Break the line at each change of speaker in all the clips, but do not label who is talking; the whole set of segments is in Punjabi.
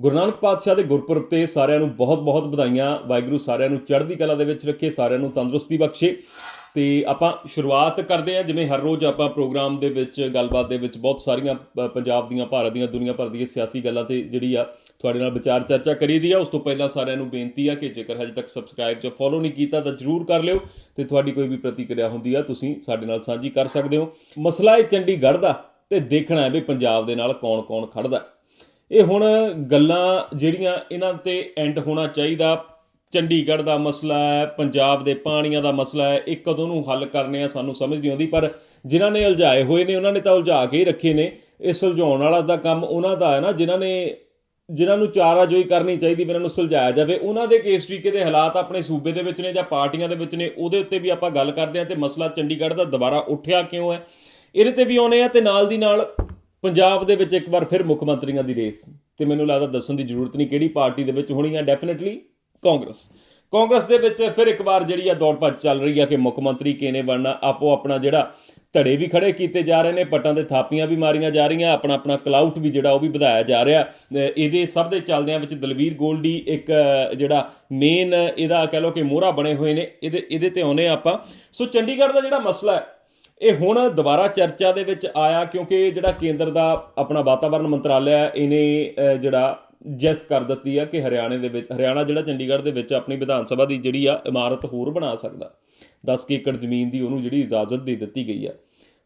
ਗੁਰੂ ਨਾਨਕ ਪਾਤਸ਼ਾਹ ਦੇ ਗੁਰਪੁਰਬ ਤੇ ਸਾਰਿਆਂ ਨੂੰ ਬਹੁਤ-ਬਹੁਤ ਵਧਾਈਆਂ। ਵਾਹਿਗੁਰੂ ਸਾਰਿਆਂ ਨੂੰ ਚੜ੍ਹਦੀ ਕਲਾ ਦੇ ਵਿੱਚ ਰੱਖੇ, ਸਾਰਿਆਂ ਨੂੰ ਤੰਦਰੁਸਤੀ ਬਖਸ਼ੇ। ਤੇ ਆਪਾਂ ਸ਼ੁਰੂਆਤ ਕਰਦੇ ਹਾਂ, ਜਿਵੇਂ ਹਰ ਰੋਜ਼ ਆਪਾਂ ਪ੍ਰੋਗਰਾਮ ਦੇ ਵਿੱਚ, ਗੱਲਬਾਤ ਦੇ ਵਿੱਚ ਬਹੁਤ ਸਾਰੀਆਂ ਪੰਜਾਬ ਦੀਆਂ, ਭਾਰਤ ਦੀਆਂ, ਦੁਨੀਆ ਭਰ ਦੀਆਂ ਸਿਆਸੀ ਗੱਲਾਂ ਤੇ ਜਿਹੜੀ ਆ ਤੁਹਾਡੇ ਨਾਲ ਵਿਚਾਰ ਚਰਚਾ ਕਰੀਦੀ ਆ। ਉਸ ਤੋਂ ਪਹਿਲਾਂ ਸਾਰਿਆਂ ਨੂੰ ਬੇਨਤੀ ਆ ਕਿ ਜੇਕਰ ਹਜੇ ਤੱਕ ਸਬਸਕ੍ਰਾਈਬ ਜਾਂ ਫੋਲੋ ਨਹੀਂ ਕੀਤਾ ਤਾਂ ਜਰੂਰ ਕਰ ਲਿਓ ਤੇ ਤੁਹਾਡੀ ਕੋਈ ਵੀ ਪ੍ਰਤੀਕਿਰਿਆ ਹੁੰਦੀ ਆ, ਤੁਸੀਂ ਸਾਡੇ ਨਾਲ ਸਾਂਝੀ ਕਰ ਸਕਦੇ ਹੋ। ਮਸਲਾ ਇਹ ਚੰਡੀਗੜ੍ਹ ਦਾ ਤੇ ਦੇਖਣਾ ਹੈ ਵੀ ਪੰਜਾਬ ਦੇ ਨਾਲ ਕੌਣ-ਕੌਣ ਖੜਦਾ ਹੈ। ਇਹ ਹੁਣ ਗੱਲਾਂ ਜਿਹੜੀਆਂ ਇਹਨਾਂ ਤੇ ਐਂਡ ਹੋਣਾ ਚਾਹੀਦਾ। ਚੰਡੀਗੜ੍ਹ ਦਾ ਮਸਲਾ ਹੈ, ਪੰਜਾਬ ਦੇ ਪਾਣੀਆਂ ਦਾ ਮਸਲਾ ਹੈ, ਇਹ ਕਦੋਂ ਨੂੰ ਹੱਲ ਕਰਨੇ ਆ ਸਾਨੂੰ ਸਮਝ ਨਹੀਂ ਆਉਂਦੀ, ਪਰ ਜਿਨ੍ਹਾਂ ਨੇ ਉਲਝਾਏ ਹੋਏ ਨੇ, ਉਹਨਾਂ ਨੇ ਤਾਂ ਉਲਝਾ ਕੇ ਹੀ ਰੱਖੇ ਨੇ। ਇਹ ਸੁਲਝਾਉਣ ਵਾਲਾ ਦਾ ਕੰਮ ਉਹਨਾਂ ਦਾ ਹੈ ਨਾ, ਜਿਨ੍ਹਾਂ ਨੇ, ਜਿਨ੍ਹਾਂ ਨੂੰ ਚਾਰਾਜੋਈ ਕਰਨੀ ਚਾਹੀਦੀ, ਵੀ ਇਹਨਾਂ ਨੂੰ ਸੁਲਝਾਇਆ ਜਾਵੇ। ਉਹਨਾਂ ਦੇ ਕੇਸ ਤਰੀਕੇ ਦੇ ਹਾਲਾਤ ਆਪਣੇ ਸੂਬੇ ਦੇ ਵਿੱਚ ਨੇ ਜਾਂ ਪਾਰਟੀਆਂ ਦੇ ਵਿੱਚ ਨੇ, ਉਹਦੇ ਉੱਤੇ ਵੀ ਆਪਾਂ ਗੱਲ ਕਰਦੇ ਹਾਂ ਤੇ ਮਸਲਾ ਚੰਡੀਗੜ੍ਹ ਦਾ ਦੁਬਾਰਾ ਉੱਠਿਆ ਕਿਉਂ ਹੈ? ਇਹਦੇ ਤੇ ਵੀ ਆਉਨੇ ਆ ਤੇ ਨਾਲ ਦੀ ਨਾਲ ਪੰਜਾਬ ਦੇ ਵਿੱਚ ਇੱਕ ਵਾਰ ਫਿਰ ਮੁੱਖ ਮੰਤਰੀਆਂ ਦੀ ਰੇਸ। ਤੇ ਮੈਨੂੰ ਲੱਗਦਾ ਦੱਸਣ ਦੀ ਜ਼ਰੂਰਤ ਨਹੀਂ ਕਿਹੜੀ ਪਾਰਟੀ ਦੇ ਵਿੱਚ ਹੋਣੀ ਹੈ ਡੈਫੀਨਿਟਲੀ ਕਾਂਗਰਸ। ਕਾਂਗਰਸ ਦੇ ਵਿੱਚ ਫਿਰ ਇੱਕ ਵਾਰ ਜਿਹੜੀ ਆ ਦੌੜ ਭੱਜ ਚੱਲ ਰਹੀ ਆ ਕਿ ਮੁੱਖ ਮੰਤਰੀ ਕਿਹਨੇ ਬਣਨਾ, ਆਪੋ ਆਪਣਾ ਜਿਹੜਾ ਧੜੇ ਵੀ ਖੜੇ ਕੀਤੇ ਜਾ ਰਹੇ ਨੇ, ਪੱਟਾਂ 'ਤੇ ਥਾਪੀਆਂ ਵੀ ਮਾਰੀਆਂ ਜਾ ਰਹੀਆਂ, ਆਪਣਾ ਆਪਣਾ ਕਲਾਊਟ ਵੀ ਜਿਹੜਾ ਉਹ ਵੀ ਵਧਾਇਆ ਜਾ ਰਿਹਾ। ਇਹਦੇ ਸਭ ਦੇ ਚੱਲਦਿਆਂ ਵਿੱਚ ਦਲਵੀਰ ਗੋਲਡੀ ਇੱਕ ਜਿਹੜਾ ਮੇਨ ਇਹਦਾ ਕਹਿ ਲਓ ਕਿ ਮੋਹਰਾ ਬਣੇ ਹੋਏ ਨੇ, ਇਹਦੇ ਇਹਦੇ ਤੇ ਆਉਨੇ ਆਪਾਂ। ਸੋ ਚੰਡੀਗੜ੍ਹ ਦਾ ਜਿਹੜਾ ਮਸਲਾ ਹੈ ਇਹ ਹੁਣ ਦੁਬਾਰਾ ਚਰਚਾ ਦੇ ਵਿੱਚ ਆਇਆ ਕਿਉਂਕਿ ਜਿਹੜਾ ਕੇਂਦਰ ਦਾ ਆਪਣਾ ਵਾਤਾਵਰਣ ਮੰਤਰਾਲਾ ਹੈ, ਇਹਨੇ ਜਿਹੜਾ ਜੈਸ ਕਰ ਦਿੱਤੀ ਆ ਕਿ ਹਰਿਆਣੇ ਦੇ ਵਿੱਚ, ਹਰਿਆਣਾ ਜਿਹੜਾ ਚੰਡੀਗੜ੍ਹ ਦੇ ਵਿੱਚ ਆਪਣੀ ਵਿਧਾਨ ਸਭਾ ਦੀ ਜਿਹੜੀ ਆ ਇਮਾਰਤ ਹੋਰ ਬਣਾ ਸਕਦਾ। 10 ਏਕੜ ਜ਼ਮੀਨ ਦੀ ਉਹਨੂੰ ਜਿਹੜੀ ਇਜਾਜ਼ਤ ਦੇ ਦਿੱਤੀ ਗਈ ਆ।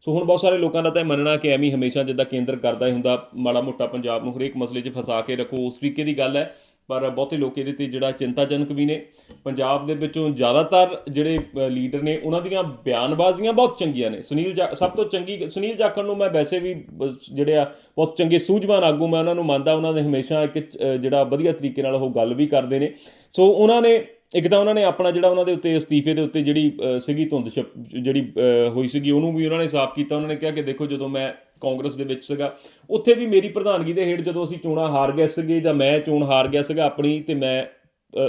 ਸੋ ਹੁਣ ਬਹੁਤ ਸਾਰੇ ਲੋਕਾਂ ਦਾ ਤਾਂ ਇਹ ਮੰਨਣਾ ਕਿ ਐਵੇਂ ਹਮੇਸ਼ਾ ਜਿੱਦਾਂ ਕੇਂਦਰ ਕਰਦਾ ਹੀ ਹੁੰਦਾ, ਮਾੜਾ ਮੋਟਾ ਪੰਜਾਬ ਨੂੰ ਹਰੇਕ ਮਸਲੇ 'ਚ ਫਸਾ ਕੇ ਰੱਖੋ, ਉਸ ਤਰੀਕੇ ਦੀ ਗੱਲ ਹੈ। ਪਰ ਬਹੁਤੇ ਲੋਕ ਇਹਦੇ ਤੇ ਜਿਹੜਾ ਚਿੰਤਾਜਨਕ ਵੀ ਨੇ। ਪੰਜਾਬ ਦੇ ਵਿੱਚੋਂ ਜ਼ਿਆਦਾਤਰ ਜਿਹੜੇ ਲੀਡਰ ਨੇ, ਉਹਨਾਂ ਦੀਆਂ ਬਿਆਨਬਾਜ਼ੀਆਂ ਬਹੁਤ ਚੰਗੀਆਂ ਨੇ। ਸੁਨੀਲ ਜਾ- ਸਭ ਤੋਂ ਚੰਗੀ, ਸੁਨੀਲ ਜਾਖੜ ਨੂੰ ਮੈਂ ਵੈਸੇ ਵੀ ਜਿਹੜੇ ਆ, ਬਹੁਤ ਚੰਗੇ ਸੂਝਵਾਨ ਆਗੂ ਮੈਂ ਉਹਨਾਂ ਨੂੰ ਮੰਨਦਾ। ਉਹਨਾਂ ਦੇ ਹਮੇਸ਼ਾ ਇੱਕ ਜਿਹੜਾ ਵਧੀਆ ਤਰੀਕੇ ਨਾਲ ਉਹ ਗੱਲ ਵੀ ਕਰਦੇ ਨੇ। ਸੋ ਉਹਨਾਂ ਨੇ ਇੱਕ ਤਾਂ ਉਹਨਾਂ ਨੇ ਆਪਣਾ ਜਿਹੜਾ ਉਹਨਾਂ ਦੇ ਉੱਤੇ ਅਸਤੀਫੇ ਦੇ ਉੱਤੇ ਜਿਹੜੀ ਸੀਗੀ ਧੁੰਦ ਛਪ- ਜਿਹੜੀ ਹੋਈ ਸੀਗੀ, ਉਹਨੂੰ ਵੀ ਉਹਨਾਂ ਨੇ ਸਾਫ਼ ਕੀਤਾ, ਉਹਨਾਂ ਨੇ ਕਿਹਾ ਕਿ ਦੇਖੋ ਜਦੋਂ ਮੈਂ ਕਾਂਗਰਸ ਦੇ ਵਿੱਚ ਸੀਗਾ, ਉੱਥੇ ਵੀ ਮੇਰੀ ਪ੍ਰਧਾਨਗੀ ਦੇ ਹੇਠ ਜਦੋਂ ਅਸੀਂ ਚੋਣਾਂ ਹਾਰ ਗਏ ਸੀਗੇ ਜਾਂ ਮੈਂ ਚੋਣ ਹਾਰ ਗਿਆ ਸੀਗਾ ਆਪਣੀ, ਤੇ ਮੈਂ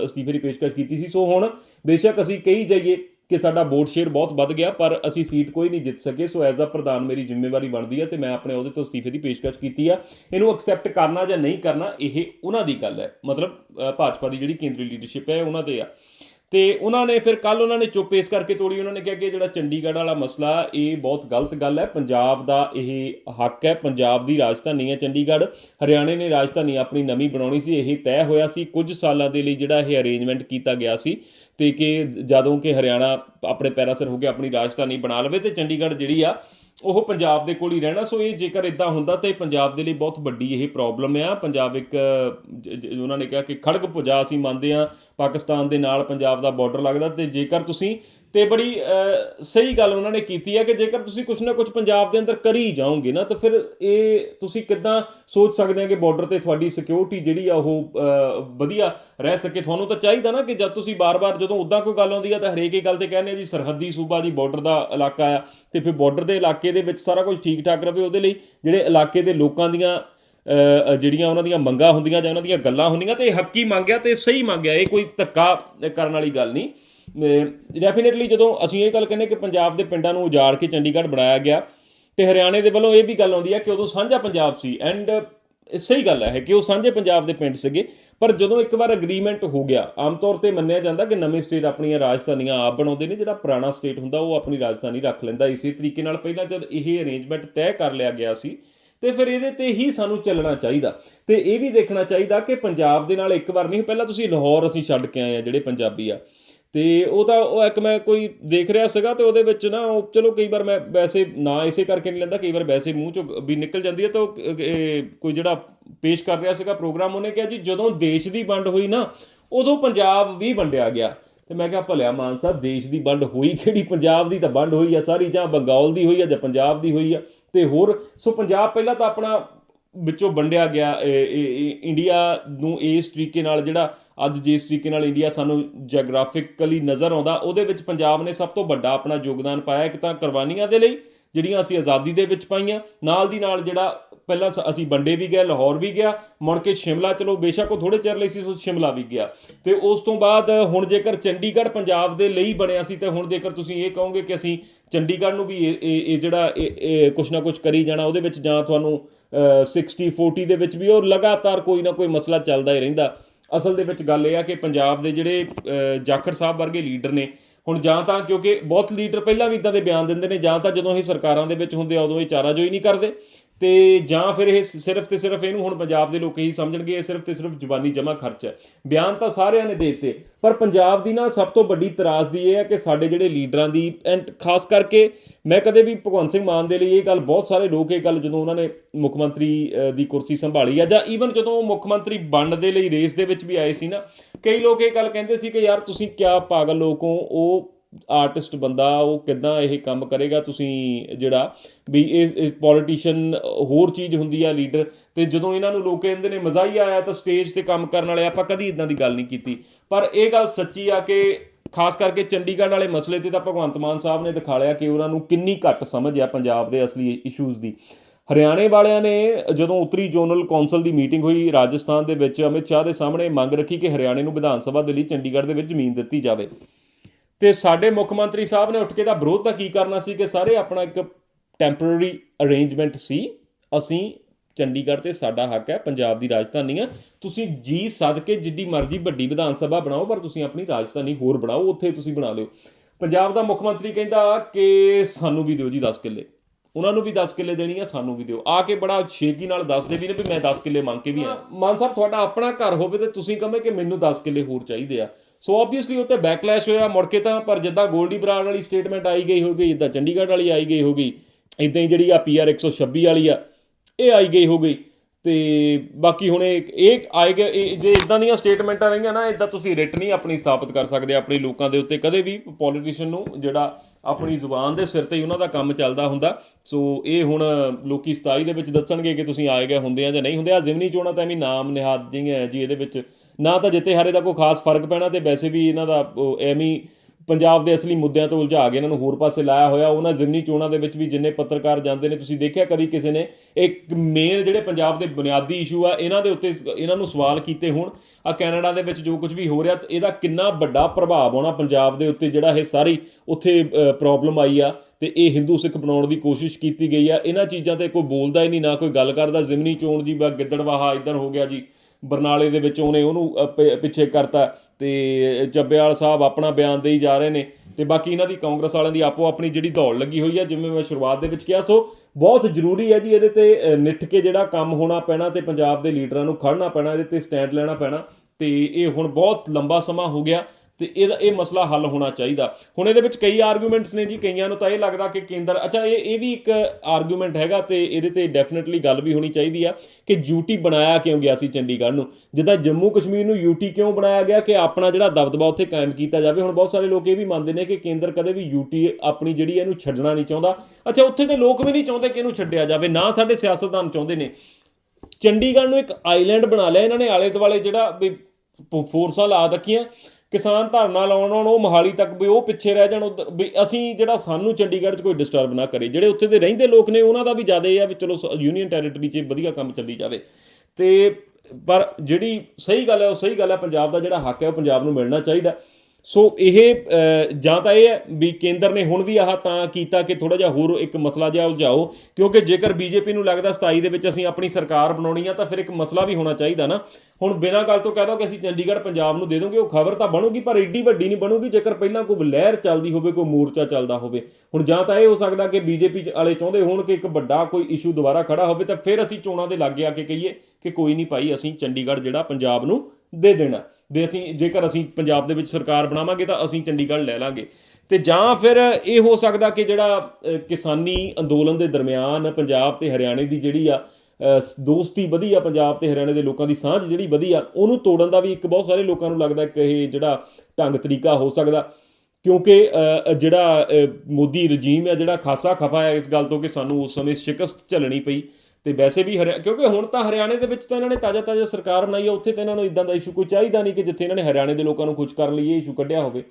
ਅਸਤੀਫੇ ਦੀ ਪੇਸ਼ਕਸ਼ ਕੀਤੀ ਸੀ। ਸੋ ਹੁਣ ਬੇਸ਼ੱਕ ਅਸੀਂ ਕਹੀ ਜਾਈਏ ਕਿ ਸਾਡਾ ਵੋਟ ਸ਼ੇਅਰ ਬਹੁਤ ਵੱਧ ਗਿਆ, ਪਰ ਅਸੀਂ ਸੀਟ ਕੋਈ ਨਹੀਂ ਜਿੱਤ ਸਕੇ। ਸੋ ਐਜ਼ ਅ ਪ੍ਰਧਾਨ, ਮੇਰੀ ਜ਼ਿੰਮੇਵਾਰੀ ਬਣਦੀ ਹੈ ਤੇ ਮੈਂ ਆਪਣੇ ਅਹੁਦੇ ਤੋਂ ਅਸਤੀਫੇ ਦੀ ਪੇਸ਼ਕਸ਼ ਕੀਤੀ ਆ। ਇਹਨੂੰ ਐਕਸੈਪਟ ਕਰਨਾ ਜਾਂ ਨਹੀਂ ਕਰਨਾ, ਇਹ ਉਹਨਾਂ ਦੀ ਗੱਲ ਹੈ। ਮਤਲਬ ਭਾਜਪਾ ਦੀ ਜਿਹੜੀ ਕੇਂਦਰੀ ਲੀਡਰਸ਼ਿਪ ਹੈ ਉਹਨਾਂ ਦੇ ਆ। ਤੇ ਉਹਨਾਂ ਨੇ ਫਿਰ ਕੱਲ ਉਹਨਾਂ ਨੇ ਚੁੱਪ ਇਸ ਕਰਕੇ ਤੋੜੀ, ਉਹਨਾਂ ਨੇ ਕਿਹਾ ਕਿ ਜਿਹੜਾ ਚੰਡੀਗੜ੍ਹ ਵਾਲਾ ਮਸਲਾ, ਇਹ ਬਹੁਤ ਗਲਤ ਗੱਲ ਹੈ। ਪੰਜਾਬ ਦਾ ਇਹ ਹੱਕ ਹੈ, ਪੰਜਾਬ ਦੀ ਰਾਜਧਾਨੀ ਹੈ ਚੰਡੀਗੜ੍ਹ। ਹਰਿਆਣੇ ਨੇ ਰਾਜਧਾਨੀ ਆਪਣੀ ਨਵੀਂ ਬਣਾਉਣੀ ਸੀ, ਇਹ ਤੈਅ ਹੋਇਆ ਸੀ। ਕੁਝ ਸਾਲਾਂ ਦੇ ਲਈ ਜਿਹੜਾ ਇਹ ਅਰੇਂਜਮੈਂਟ ਕੀਤਾ ਗਿਆ ਸੀ ਤੇ ਕਿ ਜਦੋਂ ਕਿ ਹਰਿਆਣਾ ਆਪਣੇ ਪੈਰਾਂ ਸਿਰ ਹੋ ਕੇ ਆਪਣੀ ਰਾਜਧਾਨੀ ਬਣਾ ਲਵੇ ਤੇ ਚੰਡੀਗੜ੍ਹ ਜਿਹੜੀ ਆ ਉਹ ਪੰਜਾਬ ਦੇ ਕੋਲ ਹੀ ਰਹਿਣਾ, ਸੋ ਇਹ ਜੇਕਰ ਇਦਾਂ ਹੁੰਦਾ ਤੇ ਪੰਜਾਬ ਦੇ ਲਈ ਬਹੁਤ ਵੱਡੀ ਇਹ ਪ੍ਰੋਬਲਮ ਆ। ਪੰਜਾਬ ਇੱਕ ਉਹਨਾਂ ਨੇ ਕਿਹਾ ਕਿ ਖੜਕ ਪੁਜਾ ਅਸੀਂ ਮੰਨਦੇ ਆ ਪਾਕਿਸਤਾਨ ਦੇ ਨਾਲ ਪੰਜਾਬ ਦਾ ਬਾਰਡਰ ਲੱਗਦਾ ਤੇ ਜੇਕਰ ਤੁਸੀਂ ਤੇ ਬੜੀ ਸਹੀ ਗੱਲ ਉਹਨਾਂ ਨੇ ਕੀਤੀ ਹੈ ਕਿ ਜੇਕਰ ਤੁਸੀਂ ਕੁਝ ਨਾ ਕੁਝ ਪੰਜਾਬ ਦੇ ਅੰਦਰ ਕਰੀ ਜਾਓਗੇ ਨਾ, ਤਾਂ ਫਿਰ ਇਹ ਤੁਸੀਂ ਕਿੱਦਾਂ ਸੋਚ ਸਕਦੇ ਆ ਕਿ ਬਾਰਡਰ ਤੇ ਤੁਹਾਡੀ ਸਿਕਿਉਰਿਟੀ ਜਿਹੜੀ ਆ ਉਹ ਵਧੀਆ ਰਹਿ ਸਕੇ? ਤੁਹਾਨੂੰ ਤਾਂ ਚਾਹੀਦਾ ਨਾ ਕਿ ਜਦ ਤੁਸੀਂ ਬਾਰ-ਬਾਰ ਜਦੋਂ ਉਦਾਂ ਕੋਈ ਗੱਲ ਆਉਂਦੀ ਆ ਤਾਂ ਹਰੇਕ ਹੀ ਗੱਲ ਤੇ ਕਹਿੰਦੇ ਜੀ, ਸਰਹੱਦੀ ਸੂਬਾ ਜੀ ਬਾਰਡਰ ਦਾ ਇਲਾਕਾ ਆ ਤੇ ਫਿਰ ਬਾਰਡਰ ਦੇ ਇਲਾਕੇ ਦੇ ਵਿੱਚ ਸਾਰਾ ਕੁਝ ਠੀਕ ਠਾਕ ਰਵੇ, ਉਹਦੇ ਲਈ ਜਿਹੜੇ ਇਲਾਕੇ ਦੇ ਲੋਕਾਂ ਦੀਆਂ ਜਿਹੜੀਆਂ ਉਹਨਾਂ ਦੀਆਂ ਮੰਗਾਂ ਹੁੰਦੀਆਂ ਜਾਂ ਉਹਨਾਂ ਦੀਆਂ ਗੱਲਾਂ ਹੁੰਦੀਆਂ ਤੇ ਇਹ ਹੱਕੀ ਮੰਗਿਆ ਤੇ ਸਹੀ ਮੰਗਿਆ, ਇਹ ਕੋਈ ਧੱਕਾ ਕਰਨ ਵਾਲੀ ਗੱਲ ਨਹੀਂ। ਡੈਫੀਨਿਟਲੀ ਜਦੋਂ ਅਸੀਂ ਇਹ ਗੱਲ ਕਹਿੰਦੇ ਕਿ ਪੰਜਾਬ ਦੇ ਪਿੰਡਾਂ ਨੂੰ ਉਜਾੜ ਕੇ ਚੰਡੀਗੜ੍ਹ ਬਣਾਇਆ ਗਿਆ ਤੇ ਹਰਿਆਣੇ ਦੇ ਵੱਲੋਂ ਇਹ ਵੀ ਗੱਲ ਆਉਂਦੀ ਹੈ ਕਿ ਉਦੋਂ ਸਾਂਝਾ ਪੰਜਾਬ ਸੀ ਐਂਡ ਸਹੀ ਗੱਲ ਹੈ ਕਿ ਉਹ ਸਾਂਝੇ ਪੰਜਾਬ ਦੇ ਪਿੰਡ ਸੀਗੇ, ਪਰ ਜਦੋਂ ਇੱਕ ਵਾਰ ਅਗਰੀਮੈਂਟ ਹੋ ਗਿਆ, ਆਮ ਤੌਰ ਤੇ ਮੰਨਿਆ ਜਾਂਦਾ ਕਿ ਨਵੇਂ ਸਟੇਟ ਆਪਣੀਆਂ ਰਾਜਧਾਨੀਆਂ ਆਪ ਬਣਾਉਂਦੇ ਨੇ, ਜਿਹੜਾ ਪੁਰਾਣਾ ਸਟੇਟ ਹੁੰਦਾ ਉਹ ਆਪਣੀ ਰਾਜਧਾਨੀ ਰੱਖ ਲੈਂਦਾ ਇਸੇ ਤਰੀਕੇ ਨਾਲ ਪਹਿਲਾਂ ਜਦ ਇਹ ਅਰੇਂਜਮੈਂਟ ਤੈਅ ਕਰ ਲਿਆ ਗਿਆ ਸੀ, ਤੇ ਫਿਰ ਇਹਦੇ ਤੇ ਹੀ ਸਾਨੂੰ ਚੱਲਣਾ ਚਾਹੀਦਾ ਤੇ ਇਹ ਵੀ ਦੇਖਣਾ ਚਾਹੀਦਾ ਕਿ ਪੰਜਾਬ ਦੇ ਨਾਲ ਇੱਕ ਵਾਰ ਨਹੀਂ, ਪਹਿਲਾਂ ਤੁਸੀਂ ਲਾਹੌਰ ਅਸੀਂ ਛੱਡ ਕੇ ਆਏ ਆ ਜਿਹੜੇ ਪੰਜਾਬੀ ਆ ਤੇ ਉਹ ਤਾਂ ਉਹ ਇੱਕ ਮੈਂ ਕੋਈ ਦੇਖ ਰਿਹਾ ਸੀਗਾ ਤੇ ਉਹਦੇ ਵਿੱਚ ਨਾ ਉਹ ਚਲੋ ਕਈ ਵਾਰ ਮੈਂ ਵੈਸੇ ਨਾ ਇਸੇ ਕਰਕੇ ਨਹੀਂ ਲੈਂਦਾ ਕਈ ਵਾਰ ਵੈਸੇ ਮੂੰਹ ਚੋਂ ਵੀ ਨਿਕਲ ਜਾਂਦੀ ਹੈ ਤਾਂ ਉਹ, ਕੋਈ ਜਿਹੜਾ ਪੇਸ਼ ਕਰ ਰਿਹਾ ਸੀਗਾ ਪ੍ਰੋਗਰਾਮ ਉਹਨੇ ਕਿਹਾ ਜੀ ਜਦੋਂ ਦੇਸ਼ ਦੀ ਵੰਡ ਹੋਈ ਨਾ ਉਦੋਂ ਪੰਜਾਬ ਵੀ ਵੰਡਿਆ ਗਿਆ। ਤੇ ਮੈਂ ਕਿਹਾ ਭਲਿਆ ਮਾਨਸਾ ਦੇਸ਼ ਦੀ ਵੰਡ ਹੋਈ ਕਿਹੜੀ? ਪੰਜਾਬ ਦੀ ਤਾਂ ਵੰਡ ਹੋਈ ਆ ਸਾਰੀ ਜਾਂ ਬੰਗਾਲ ਦੀ ਹੋਈ ਆ ਜਾਂ ਪੰਜਾਬ ਦੀ ਹੋਈ ਆ। ਤੇ ਹੋਰ ਸੋ ਪੰਜਾਬ ਪਹਿਲਾਂ ਤਾਂ ਆਪਣਾ ਵਿੱਚੋਂ ਵੰਡਿਆ ਗਿਆ ਇੰਡੀਆ ਨੂੰ ਇਸ ਤਰੀਕੇ ਨਾਲ ਜਿਹੜਾ ਅੱਜ ਜਿਸ ਤਰੀਕੇ ਨਾਲ ਇੰਡੀਆ ਸਾਨੂੰ ਜੀਓਗ੍ਰਾਫਿਕਲੀ ਨਜ਼ਰ ਆਉਂਦਾ, ਉਹਦੇ ਵਿੱਚ ਪੰਜਾਬ ਨੇ ਸਭ ਤੋਂ ਵੱਡਾ ਆਪਣਾ ਯੋਗਦਾਨ ਪਾਇਆ ਇੱਕ ਤਾਂ ਕੁਰਬਾਨੀਆਂ ਦੇ ਲਈ, ਜਿਹੜੀਆਂ ਅਸੀਂ ਆਜ਼ਾਦੀ ਦੇ ਵਿੱਚ ਪਾਈਆਂ, ਨਾਲ ਦੀ ਨਾਲ ਜਿਹੜਾ ਪਹਿਲਾਂ ਸ- ਅਸੀਂ ਬੰਡੇ ਵੀ ਗਏ, ਲਾਹੌਰ ਵੀ ਗਿਆ, ਮੁੜ ਕੇ ਸ਼ਿਮਲਾ, ਚਲੋ ਬੇਸ਼ੱਕ ਉਹ ਥੋੜੇ ਚਿਰ ਲਈ ਸੀ ਸੋ ਸ਼ਿਮਲਾ ਵੀ ਗਿਆ। ਤੇ ਉਸ ਤੋਂ ਬਾਅਦ ਹੁਣ ਜੇਕਰ ਚੰਡੀਗੜ੍ਹ ਪੰਜਾਬ ਦੇ ਲਈ ਬਣਿਆ ਸੀ, ਤੇ ਹੁਣ ਜੇਕਰ ਤੁਸੀਂ ਇਹ ਕਹੋਗੇ ਕਿ ਅਸੀਂ ਚੰਡੀਗੜ੍ਹ ਨੂੰ ਵੀ ਇਹ ਇਹ ਜਿਹੜਾ ਕੁਛ ਨਾ ਕੁਛ ਕਰੀ ਜਾਣਾ, ਉਹਦੇ ਵਿੱਚ ਜਾਂ ਤੁਹਾਨੂੰ 60 40 ਦੇ ਵਿੱਚ ਵੀ, ਔਰ ਲਗਾਤਾਰ ਕੋਈ ਨਾ ਕੋਈ ਮਸਲਾ ਚੱਲਦਾ ਹੀ ਰਹਿੰਦਾ। ਅਸਲ ਦੇ ਵਿੱਚ ਗੱਲ ਇਹ ਆ ਕਿ ਪੰਜਾਬ ਦੇ ਜਿਹੜੇ ਜਾਖੜ ਸਾਹਿਬ ਵਰਗੇ ਲੀਡਰ ਨੇ, ਹੁਣ ਜਾਂ ਤਾਂ ਕਿਉਂਕਿ ਬਹੁਤ ਲੀਡਰ ਪਹਿਲਾਂ ਵੀ ਇਦਾਂ ਦੇ ਬਿਆਨ ਦਿੰਦੇ ਨੇ, ਜਾਂ ਤਾਂ ਜਦੋਂ ਇਹ ਸਰਕਾਰਾਂ ਦੇ ਵਿੱਚ ਹੁੰਦੇ ਆ, ਉਦੋਂ ਇਹ ਚਾਰਾਜੋਈ ਨਹੀਂ ਕਰਦੇ। ਤੇ ਜਾਂ ਫਿਰ ਇਹ ਸਿਰਫ ਤੇ ਸਿਰਫ ਇਹਨੂੰ ਹੁਣ ਪੰਜਾਬ ਦੇ ਲੋਕ ਹੀ ਸਮਝਣਗੇ, ਇਹ ਸਿਰਫ ਤੇ ਸਿਰਫ ਜ਼ੁਬਾਨੀ ਜਮਾ ਖਰਚ ਹੈ। ਬਿਆਨ ਤਾਂ ਸਾਰਿਆਂ ਨੇ ਦੇ ਦਿੱਤੇ, ਪਰ ਪੰਜਾਬ ਦੀ ਨਾ ਸਭ ਤੋਂ ਵੱਡੀ ਤਰਾਸਦੀ ਇਹ ਹੈ ਕਿ ਸਾਡੇ ਜਿਹੜੇ ਲੀਡਰਾਂ ਦੀ, ਐਂਡ ਖਾਸ ਕਰਕੇ ਮੈਂ ਕਦੇ ਵੀ ਭਗਵੰਤ ਸਿੰਘ ਮਾਨ ਦੇ ਲਈ ਇਹ ਗੱਲ ਬਹੁਤ ਸਾਰੇ ਲੋਕ ਇਹ ਗੱਲ ਜਦੋਂ ਉਹਨਾਂ ਨੇ ਮੁੱਖ ਮੰਤਰੀ ਦੀ ਕੁਰਸੀ ਸੰਭਾਲੀ ਆ, ਜਾਂ ਈਵਨ ਜਦੋਂ ਉਹ ਮੁੱਖ ਮੰਤਰੀ ਬਣਨ ਦੇ ਲਈ ਰੇਸ ਦੇ ਵਿੱਚ ਵੀ ਆਏ ਸੀ ਨਾ, ਕਈ ਲੋਕ ਇਹ ਗੱਲ ਕਹਿੰਦੇ ਸੀ ਕਿ ਯਾਰ ਤੁਸੀਂ ਕਿਆ ਪਾਗਲ ਲੋਕੋ ਉਹ ਆਰਟਿਸਟ ਬੰਦਾ ਉਹ ਕਿਦਾਂ ਇਹ ਕੰਮ ਕਰੇਗਾ, ਤੁਸੀਂ ਜਿਹੜਾ ਵੀ ਇਹ ਪੋਲੀਟੀਸ਼ੀਅਨ ਹੋਰ ਚੀਜ਼ ਹੁੰਦੀ ਆ ਲੀਡਰ ਤੇ ਜਦੋਂ ਇਹਨਾਂ ਨੂੰ ਲੋਕ ਕਹਿੰਦੇ ਨੇ, ਮਜ਼ਾ ਹੀ ਆਇਆ ਤਾਂ ਸਟੇਜ ਤੇ ਕੰਮ ਕਰਨ ਵਾਲੇ, ਆਪਾਂ ਕਦੀ ਇਦਾਂ ਦੀ ਗੱਲ ਨਹੀਂ ਕੀਤੀ। ਪਰ ਇਹ ਗੱਲ ਸੱਚੀ ਆ ਕਿ ਖਾਸ ਕਰਕੇ ਚੰਡੀਗੜ੍ਹ ਵਾਲੇ ਮਸਲੇ ਤੇ ਤਾਂ ਭਗਵੰਤ ਮਾਨ ਸਾਹਿਬ ਨੇ ਦਿਖਾ ਲਿਆ ਕਿ ਉਹਨਾਂ ਨੂੰ ਕਿੰਨੀ ਘੱਟ ਸਮਝ ਆ ਪੰਜਾਬ ਦੇ ਅਸਲੀ ਇਸ਼ੂਜ਼ ਦੀ। ਹਰਿਆਣੇ ਵਾਲਿਆਂ ਨੇ ਜਦੋਂ ਉੱਤਰੀ ਜ਼ੋਨਲ ਕੌਂਸਲ ਦੀ ਮੀਟਿੰਗ ਹੋਈ, ਰਾਜਸਥਾਨ ਦੇ ਵਿੱਚ ਅਮਿਤ ਸ਼ਾਹ ਦੇ ਸਾਹਮਣੇ ਮੰਗ ਰੱਖੀ ਕਿ ਹਰਿਆਣੇ ਨੂੰ ਵਿਧਾਨ ਸਭਾ ਦੇ ਲਈ ਚੰਡੀਗੜ੍ਹ ਦੇ ਵਿੱਚ ਜ਼ਮੀਨ ਦਿੱਤੀ ਜਾਵੇ। ਤੇ ਸਾਡੇ ਮੁੱਖ ਮੰਤਰੀ ਸਾਹਿਬ ਨੇ ਉੱਠ ਕੇ ਦਾ ਵਿਰੋਧ ਤਾਂ ਕੀ ਕਰਨਾ ਸੀ ਕਿ ਸਾਰੇ ਆਪਣਾ ਇੱਕ ਟੈਂਪਰੇਰੀ ਅਰੇਂਜਮੈਂਟ ਸੀ। ਅਸੀਂ ਚੰਡੀਗੜ੍ਹ ਤੇ ਸਾਡਾ ਹੱਕ ਹੈ, ਪੰਜਾਬ ਦੀ ਰਾਜਧਾਨੀ ਹੈ। ਤੁਸੀਂ ਜੀ ਸੱਦ ਕੇ ਜਿੱਡੀ ਮਰਜ਼ੀ ਵੱਡੀ ਵਿਧਾਨ ਸਭਾ ਬਣਾਓ, ਪਰ ਤੁਸੀਂ ਆਪਣੀ ਰਾਜਧਾਨੀ ਹੋਰ ਬਣਾਓ, ਉੱਥੇ ਤੁਸੀਂ ਬਣਾ ਲਿਓ। ਪੰਜਾਬ ਦਾ ਮੁੱਖ ਮੰਤਰੀ ਕਹਿੰਦਾ ਕਿ ਸਾਨੂੰ ਵੀ ਦਿਓ ਜੀ 10 ਕਿੱਲੇ। ਉਹਨਾਂ ਨੂੰ ਵੀ 10 ਕਿੱਲੇ ਦੇਣੀ ਆ, ਸਾਨੂੰ ਵੀ ਦਿਓ। ਆ ਕੇ ਬੜਾ ਛੇਕੀ ਨਾਲ ਦੱਸਦੇ ਵੀ ਨੇ ਵੀ ਮੈਂ 10 ਕਿੱਲੇ ਮੰਗ ਕੇ ਵੀ ਆ ਮਾਨ ਸਾਹਿਬ, ਤੁਹਾਡਾ ਆਪਣਾ ਘਰ ਹੋਵੇ ਤੇ ਤੁਸੀਂ ਕਹਵੇਂ ਕਿ ਮੈਨੂੰ 10 ਕਿੱਲੇ ਹੋਰ ਚਾਹੀਦੇ ਆ। ਸੋ ਆਬਵੀਅਸਲੀ ਉੱਤੇ ਬੈਕਲੈਸ਼ ਹੋਇਆ ਮੁੜ ਕੇ ਤਾਂ, ਪਰ ਜਿੱਦਾਂ ਗੋਲਡੀ ਬਰਾੜ ਵਾਲੀ ਸਟੇਟਮੈਂਟ ਆਈ ਗਈ ਹੋਗੀ ਜਿੱਦਾਂ ਚੰਡੀਗੜ੍ਹ ਵਾਲੀ ਆਈ ਗਈ ਹੋਗੀ ਇਦਾਂ ਹੀ ਜਿਹੜੀ ਆ ਪੀਆਰ 126 ਵਾਲੀ ਆ, ਇਹ ਆਈ ਗਈ ਹੋ ਗਈ ਤੇ ਬਾਕੀ ਹੁਣ ਇਹ ਇਹ ਆਏ ਗਏ ਜੇ ਇਦਾਂ ਦੀਆਂ ਸਟੇਟਮੈਂਟਾਂ ਰਹੀਆਂ ਨਾ ਇਦਾਂ ਤੁਸੀਂ ਰਿਟ ਨਹੀਂ ਆਪਣੀ ਸਥਾਪਿਤ ਕਰ ਸਕਦੇ ਆਪਣੇ ਲੋਕਾਂ ਦੇ ਉੱਤੇ। ਕਦੇ ਵੀ ਪੋਲੀਟੀਸ਼ੀਅਨ ਨੂੰ ਜਿਹੜਾ ਆਪਣੀ ਜ਼ੁਬਾਨ ਦੇ ਸਿਰ ਤੇ ਹੀ ਉਹਨਾਂ ਦਾ ਕੰਮ ਚੱਲਦਾ ਹੁੰਦਾ। ਸੋ ਇਹ ਹੁਣ ਲੋਕੀ 27 ਦੇ ਵਿੱਚ ਦੱਸਣਗੇ ਕਿ ਤੁਸੀਂ ਆਏ ਗਏ ਹੁੰਦੇ ਆ ਜਾਂ ਨਹੀਂ ਹੁੰਦੇ। ਆ ਜ਼ਿਮਨੀ ਚੋਣਾਂ ਤਾਂ ਐਵੇਂ ਨਾਮ ਨਿਹਾਦ ਜਿਹੀਆਂ ਜੀ, ਇਹਦੇ ਵਿੱਚ ਨਾ ਤਾਂ ਜਿੱਤੇ ਹਾਰੇ ਦਾ ਕੋਈ ਖਾਸ ਫ਼ਰਕ ਪੈਣਾ ਤੇ ਵੈਸੇ ਵੀ ਇਹਨਾਂ ਦਾ ਐਵੇਂ ਪੰਜਾਬ ਦੇ ਅਸਲੀ ਮੁੱਦਿਆਂ ਤੋਂ ਉਲਝਾ ਕੇ ਇਹਨਾਂ ਨੂੰ ਹੋਰ ਪਾਸੇ ਲਾਇਆ ਹੋਇਆ। ਉਹਨਾਂ ਜ਼ਿਮਨੀ ਚੋਣਾਂ ਦੇ ਵਿੱਚ ਵੀ ਜਿੰਨੇ ਪੱਤਰਕਾਰ ਜਾਂਦੇ ਨੇ, ਤੁਸੀਂ ਦੇਖਿਆ ਕਦੀ ਕਿਸੇ ਨੇ? ਇੱਕ ਮੇਨ ਜਿਹੜੇ ਪੰਜਾਬ ਦੇ ਬੁਨਿਆਦੀ ਇਸ਼ੂ ਆ, ਇਹਨਾਂ ਦੇ ਉੱਤੇ ਸ- ਇਹਨਾਂ ਨੂੰ ਸਵਾਲ ਕੀਤੇ ਹੋਣ। ਆ ਕੈਨੇਡਾ ਦੇ ਵਿੱਚ ਜੋ ਕੁਝ ਵੀ ਹੋ ਰਿਹਾ, ਇਹਦਾ ਕਿੰਨਾ ਵੱਡਾ ਪ੍ਰਭਾਵ ਆਉਣਾ ਪੰਜਾਬ ਦੇ ਉੱਤੇ ਜਿਹੜਾ ਇਹ ਸਾਰੀ ਉੱਥੇ ਪ੍ਰੋਬਲਮ ਆਈ ਆ ਤੇ ਇਹ ਹਿੰਦੂ ਸਿੱਖ ਬਣਾਉਣ ਦੀ ਕੋਸ਼ਿਸ਼ ਕੀਤੀ ਗਈ ਆ। ਇਹਨਾਂ ਚੀਜ਼ਾਂ ਤੇ ਕੋਈ ਬੋਲਦਾ ਹੀ ਨਹੀਂ, ਨਾ ਕੋਈ ਗੱਲ ਕਰਦਾ। ਜ਼ਿਮਨੀ ਚੋਣ ਦੀ ਬਾ ਗਿੱਦੜਵਾਹਾ ਇੱਧਰ ਹੋ ਗਿਆ ਜੀ। ਬਰਨਾਲੇ ਦੇ ਵਿੱਚ ਉਹਨੇ ਉਹਨੂੰ ਪਿੱਛੇ ਕਰਤਾ ਤੇ ਚੱਬੇਵਾਲ ਸਾਹਿਬ ਆਪਣਾ ਬਿਆਨ ਦੇਈ ਜਾ ਰਹੇ ਨੇ ਤੇ ਬਾਕੀ ਇਹਨਾਂ ਦੀ ਕਾਂਗਰਸ ਵਾਲਿਆਂ ਦੀ ਆਪੋ ਆਪਣੀ ਜਿਹੜੀ ਦੌੜ ਲੱਗੀ ਹੋਈ ਹੈ ਜਿਵੇਂ ਮੈਂ ਸ਼ੁਰੂਆਤ ਦੇ ਵਿੱਚ ਕਿਹਾ, ਸੋ ਬਹੁਤ ਜ਼ਰੂਰੀ ਹੈ ਜੀ ਇਹਦੇ ਤੇ ਨਿੱਠ ਕੇ ਜਿਹੜਾ ਕੰਮ ਹੋਣਾ ਪੈਣਾ ਤੇ ਪੰਜਾਬ ਦੇ ਲੀਡਰਾਂ ਨੂੰ ਖੜਨਾ ਪੈਣਾ, ਇਹਦੇ ਤੇ ਸਟੈਂਡ ਲੈਣਾ ਪੈਣਾ ਤੇ ਇਹ ਹੁਣ ਬਹੁਤ ਲੰਬਾ ਸਮਾਂ ਹੋ ਗਿਆ। ਤੇ ਇਹਦਾ ਇਹ ਮਸਲਾ ਹੱਲ ਹੋਣਾ ਚਾਹੀਦਾ। ਹੁਣ ਇਹਦੇ ਵਿੱਚ ਕਈ ਆਰਗੂਮੈਂਟਸ ਨੇ ਜੀ, ਕਈਆਂ ਨੂੰ ਤਾਂ ਇਹ ਲੱਗਦਾ ਕਿ ਕੇਂਦਰ, ਅੱਛਾ, ਇਹ ਇਹ ਵੀ ਇੱਕ ਆਰਗੂਮੈਂਟ ਹੈਗਾ ਤੇ ਇਹਦੇ ਤੇ ਡੈਫੀਨਿਟਲੀ ਗੱਲ ਵੀ ਹੋਣੀ ਚਾਹੀਦੀ ਆ ਕਿ ਯੂਟੀ ਬਣਾਇਆ ਕਿਉਂ ਗਿਆ ਸੀ ਚੰਡੀਗੜ੍ਹ ਨੂੰ। ਜਿੱਦਾਂ ਜੰਮੂ ਕਸ਼ਮੀਰ ਨੂੰ ਯੂਟੀ ਕਿਉਂ ਬਣਾਇਆ ਗਿਆ ਕਿ ਆਪਣਾ ਜਿਹੜਾ ਦਬਦਬਾ ਉੱਥੇ ਕਾਇਮ ਕੀਤਾ ਜਾਵੇ। ਹੁਣ ਬਹੁਤ ਸਾਰੇ ਲੋਕ ਇਹ ਵੀ ਮੰਨਦੇ ਨੇ ਕਿ ਕੇਂਦਰ ਕਦੇ ਵੀ ਯੂਟੀ ਆਪਣੀ ਜਿਹੜੀ ਇਹਨੂੰ ਛੱਡਣਾ ਨਹੀਂ ਚਾਹੁੰਦਾ। ਅੱਛਾ, ਉੱਥੇ ਦੇ ਲੋਕ ਵੀ ਨਹੀਂ ਚਾਹੁੰਦੇ ਕਿ ਇਹਨੂੰ ਛੱਡਿਆ ਜਾਵੇ, ਨਾ ਸਾਡੇ ਸਿਆਸਤਦਾਨ ਚਾਹੁੰਦੇ ਨੇ। ਚੰਡੀਗੜ੍ਹ ਨੂੰ ਇੱਕ ਆਈਲੈਂਡ ਬਣਾ ਲਿਆ। ਇਹਨਾਂ ਨੇ ਆਲੇ ਦੁਆਲੇ ਜਿਹੜਾ ਵੀ ਫੋਰਸਾਂ ਲਾ ਰੱਖੀਆਂ। ਕਿਸਾਨ ਧਰਨਾ ਲਾਉਣ ਆਉਣ, ਉਹ ਮੋਹਾਲੀ ਤੱਕ ਵੀ ਉਹ ਪਿੱਛੇ ਰਹਿ ਜਾਣ, ਉੱਧਰ ਵੀ ਅਸੀਂ ਜਿਹੜਾ ਸਾਨੂੰ ਚੰਡੀਗੜ੍ਹ 'ਚ ਕੋਈ ਡਿਸਟਰਬ ਨਾ ਕਰੇ, ਜਿਹੜੇ ਉੱਥੇ ਦੇ ਰਹਿੰਦੇ ਲੋਕ ਨੇ, ਉਹਨਾਂ ਦਾ ਵੀ ਜ਼ਿਆਦਾ ਇਹ ਆ ਵੀ ਚਲੋ ਯੂਨੀਅਨ ਟੈਰੀਟਰੀ 'ਚ ਵਧੀਆ ਕੰਮ ਚੱਲੀ ਜਾਵੇ। ਤੇ ਪਰ ਜਿਹੜੀ ਸਹੀ ਗੱਲ ਹੈ, ਉਹ ਸਹੀ ਗੱਲ ਹੈ, ਪੰਜਾਬ ਦਾ ਜਿਹੜਾ ਹੱਕ ਹੈ, ਉਹ ਪੰਜਾਬ ਨੂੰ ਮਿਲਣਾ ਚਾਹੀਦਾ। ਸੋ ਇਹ ਜਾਂ ਤਾਂ ਇਹ ਹੈ ਵੀ ਕੇਂਦਰ ਨੇ ਹੁਣ ਵੀ ਆਹ ਤਾਂ ਕੀਤਾ ਕਿ ਥੋੜਾ ਜਿਹਾ ਹੋਰ ਇੱਕ ਮਸਲਾ ਜਿਹਾ ਉਲਝਾਓ, ਕਿਉਂਕਿ ਜੇਕਰ ਬੀਜੇਪੀ ਨੂੰ ਲੱਗਦਾ 27 ਦੇ ਵਿੱਚ ਅਸੀਂ ਆਪਣੀ ਸਰਕਾਰ ਬਣਾਉਣੀ ਆ, ਤਾਂ ਫਿਰ ਇੱਕ ਮਸਲਾ ਵੀ ਹੋਣਾ ਚਾਹੀਦਾ ਨਾ। ਹੁਣ ਬਿਨਾਂ ਗੱਲ ਤੋਂ ਕਹਿ ਦੋ ਕਿ ਅਸੀਂ ਚੰਡੀਗੜ੍ਹ, ਪੰਜਾਬ ਨੂੰ ਦੇ ਦੋਗੇ, ਉਹ ਖਬਰ ਤਾਂ ਬਣੂਗੀ, ਪਰ ਏਡੀ ਵੱਡੀ ਨਹੀਂ ਬਣੂਗੀ ਜੇਕਰ ਪਹਿਲਾਂ ਕੋਈ ਲਹਿਰ ਚੱਲਦੀ ਹੋਵੇ, ਕੋਈ ਮੋਰਚਾ ਚੱਲਦਾ ਹੋਵੇ। ਹੁਣ ਜਾਂ ਤਾਂ ਇਹ ਹੋ ਸਕਦਾ ਕਿ ਬੀਜੇਪੀ ਵਾਲੇ ਚਾਹੁੰਦੇ ਹੋਣ ਕਿ ਇੱਕ ਵੱਡਾ ਕੋਈ ਇਸ਼ੂ ਦੁਬਾਰਾ ਖੜਾ ਹੋਵੇ, ਤਾਂ ਫਿਰ ਅਸੀਂ ਚੋਣਾਂ ਦੇ ਲਾਗੇ ਆ ਕੇ ਕਹੀਏ ਕਿ ਕੋਈ ਨਹੀਂ ਭਾਈ, ਅਸੀਂ ਚੰਡੀਗੜ੍ਹ ਜਿਹੜਾ ਪੰਜਾਬ ਨੂੰ ਦੇ ਦੇਣਾ। ਵੀ ਅਸੀਂ ਜੇਕਰ ਅਸੀਂ ਪੰਜਾਬ ਦੇ ਵਿੱਚ ਸਰਕਾਰ ਬਣਾਵਾਂਗੇ ਤਾਂ ਅਸੀਂ ਚੰਡੀਗੜ੍ਹ ਲੈ ਲਾਂਗੇ। ਤੇ ਜਾਂ ਫਿਰ ਇਹ ਹੋ ਸਕਦਾ ਕਿ ਜਿਹੜਾ ਕਿਸਾਨੀ ਅੰਦੋਲਨ ਦੇ ਦਰਮਿਆਨ ਪੰਜਾਬ ਤੇ ਹਰਿਆਣੇ ਦੀ ਜਿਹੜੀ ਆ ਦੋਸਤੀ ਵਧੀ ਆ, ਪੰਜਾਬ ਤੇ ਹਰਿਆਣੇ ਦੇ ਲੋਕਾਂ ਦੀ ਸਾਂਝ ਜਿਹੜੀ ਵਧੀ ਆ, ਉਹਨੂੰ ਤੋੜਨ ਦਾ ਵੀ ਇੱਕ ਬਹੁਤ ਸਾਰੇ ਲੋਕਾਂ ਨੂੰ ਲੱਗਦਾ ਕਿ ਇਹ ਜਿਹੜਾ ਢੰਗ ਤਰੀਕਾ ਹੋ ਸਕਦਾ। ਕਿਉਂਕਿ ਜਿਹੜਾ ਮੋਦੀ ਰਜੀਮ ਹੈ ਜਿਹੜਾ ਖਾਸਾ ਖਫਾ ਹੈ ਇਸ ਗੱਲ ਤੋਂ ਕਿ ਸਾਨੂੰ ਉਸ ਸਮੇਂ ਸ਼ਿਕਸਤ ਝੱਲਣੀ ਪਈ। ਤੇ ਵੈਸੇ ਵੀ ਹਰਿਆ ਕਿਉਂਕਿ ਹੁਣ ਤਾਂ ਹਰਿਆਣੇ ਦੇ ਵਿੱਚ ਤਾਂ ਇਹਨਾਂ ਨੇ ਤਾਜ਼ਾ ਤਾਜ਼ਾ ਸਰਕਾਰ ਬਣਾਈ ਹੈ ਉੱਥੇ ਤਾਂ ਇਹਨਾਂ ਨੂੰ ਇਦਾਂ ਦਾ ਇਸ਼ੂ ਕੋਈ ਚਾਹੀਦਾ ਨਹੀਂ ਕਿ ਜਿੱਥੇ ਇਹਨਾਂ ਨੇ ਹਰਿਆਣੇ ਦੇ ਲੋਕਾਂ ਨੂੰ ਖੁਸ਼ ਕਰਨ ਲਈ ਇਹ ਇਸ਼ੂ ਕੱਢਿਆ ਹੋਵੇ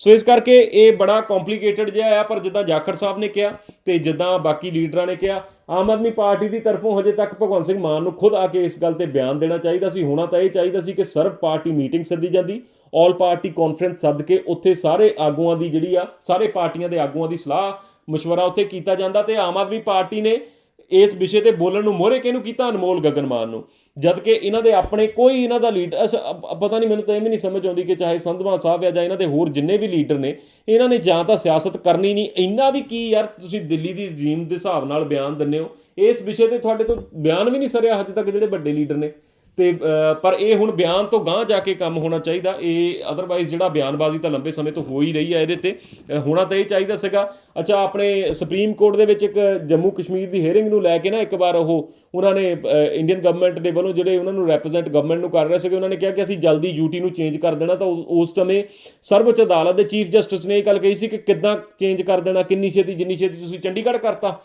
ਸੋ ਇਸ ਕਰਕੇ ਇਹ ਬੜਾ ਕੰਪਲਿਕੇਟਡ ਜਿਹਾ ਆ ਪਰ ਜਿੱਦਾਂ ਜਾਖੜ ਸਾਹਿਬ ਨੇ ਕਿਹਾ ਤੇ ਜਿੱਦਾਂ ਬਾਕੀ ਲੀਡਰਾਂ ਨੇ ਕਿਹਾ ਆਮ ਆਦਮੀ ਪਾਰਟੀ ਦੀ ਤਰਫੋਂ ਹਜੇ ਤੱਕ ਭਗਵੰਤ ਸਿੰਘ ਮਾਨ ਨੂੰ ਖੁਦ ਆ ਕੇ ਇਸ ਗੱਲ ਤੇ ਬਿਆਨ ਦੇਣਾ ਚਾਹੀਦਾ ਸੀ ਹੋਣਾ ਤਾਂ ਇਹ ਚਾਹੀਦਾ ਸੀ ਕਿ ਸਰਵ ਪਾਰਟੀ ਮੀਟਿੰਗ ਸੱਦੀ ਜਾਂਦੀ ਆਲ ਪਾਰਟੀ ਕਾਨਫਰੰਸ ਸੱਦ ਕੇ ਉੱਥੇ ਸਾਰੇ ਆਗੂਆਂ ਦੀ ਜਿਹੜੀ ਆ ਸਾਰੇ ਪਾਰਟੀਆਂ ਦੇ ਆਗੂਆਂ ਦੀ ਸਲਾਹ مشورہ ਉੱਥੇ ਕੀਤਾ ਜਾਂਦਾ ਤੇ ਆਮ ਆਦਮੀ ਪਾਰਟੀ ਨੇ ਇਸ ਵਿਸ਼ੇ ਤੇ ਬੋਲਣ ਨੂੰ ਮੋਹਰੇ ਕਿਹਨੂੰ ਕੀਤਾ? ਅਨਮੋਲ ਗਗਨਮਾਨ ਨੂੰ। ਜਦ ਕਿ ਇਹਨਾਂ ਦੇ ਆਪਣੇ ਕੋਈ ਇਹਨਾਂ ਦਾ ਲੀਡਰ ਪਤਾ ਨਹੀਂ, ਮੈਨੂੰ ਤਾਂ ਇਹ ਵੀ ਨਹੀਂ ਸਮਝ ਆਉਂਦੀ ਕਿ ਚਾਹੇ ਸੰਧਵਾ ਸਾਹਿਬ ਆ ਜਾਂ ਇਹਨਾਂ ਦੇ ਹੋਰ ਜਿੰਨੇ ਵੀ ਲੀਡਰ ਨੇ, ਇਹਨਾਂ ਨੇ ਜਾਂ ਤਾਂ ਸਿਆਸਤ ਕਰਨੀ ਨਹੀਂ। ਇੰਨਾ ਵੀ ਕੀ ਯਾਰ ਤੁਸੀਂ ਦਿੱਲੀ ਦੀ ਰਜੀਮ ਦੇ ਹਿਸਾਬ ਨਾਲ ਬਿਆਨ ਦਿੰਦੇ ਹੋ? ਇਸ ਵਿਸ਼ੇ ਤੇ ਤੁਹਾਡੇ ਤੋਂ ਬਿਆਨ ਵੀ ਨਹੀਂ ਸਰਿਆ ਹਜੇ ਤੱਕ ਜਿਹੜੇ ਵੱਡੇ ਲੀਡਰ ਨੇ। ਤੇ ਪਰ ਇਹ ਹੁਣ ਬਿਆਨ ਤੋਂ ਗਾਂਹ ਜਾ ਕੇ ਕੰਮ ਹੋਣਾ ਚਾਹੀਦਾ। ਇਹ ਅਦਰਵਾਈਜ਼ ਜਿਹੜਾ ਬਿਆਨਬਾਜ਼ੀ ਤਾਂ ਲੰਬੇ ਸਮੇਂ ਤੋਂ ਹੋ ਹੀ ਰਹੀ ਹੈ ਇਹਦੇ ਤੇ ਹੋਣਾ ਤਾਂ ਇਹ ਚਾਹੀਦਾ ਸੀਗਾ। ਅੱਛਾ, ਆਪਣੇ ਸੁਪਰੀਮ ਕੋਰਟ ਦੇ ਵਿੱਚ ਇੱਕ ਜੰਮੂ ਕਸ਼ਮੀਰ ਦੀ ਹੀਅਰਿੰਗ ਨੂੰ ਲੈ ਕੇ ਨਾ ਇੱਕ ਵਾਰ ਉਹ, ਉਹਨਾਂ ਨੇ ਇੰਡੀਅਨ ਗਵਰਨਮੈਂਟ ਦੇ ਵੱਲੋਂ ਜਿਹੜੇ ਉਹਨਾਂ ਨੂੰ ਰੈਪਰੈਜ਼ੈਂਟ ਗਵਰਨਮੈਂਟ ਨੂੰ ਕਰ ਰਹੇ ਸੀਗੇ, ਉਹਨਾਂ ਨੇ ਕਿਹਾ ਕਿ ਅਸੀਂ ਜਲਦੀ ਯੂਟੀ ਨੂੰ ਚੇਂਜ ਕਰ ਦੇਣਾ, ਤਾਂ ਉਸ ਸਮੇਂ ਸਰਵਉੱਚ ਅਦਾਲਤ ਦੇ ਚੀਫ ਜਸਟਿਸ ਨੇ ਇਹ ਗੱਲ ਕਹੀ ਸੀ ਕਿ ਕਿੱਦਾਂ ਚੇਂਜ ਕਰ ਦੇਣਾ, ਕਿੰਨੀ ਛੇਤੀ, ਜਿੰਨੀ ਛੇਤੀ ਤੁਸੀਂ ਚੰਡੀਗੜ੍ਹ ਕਰਤਾ।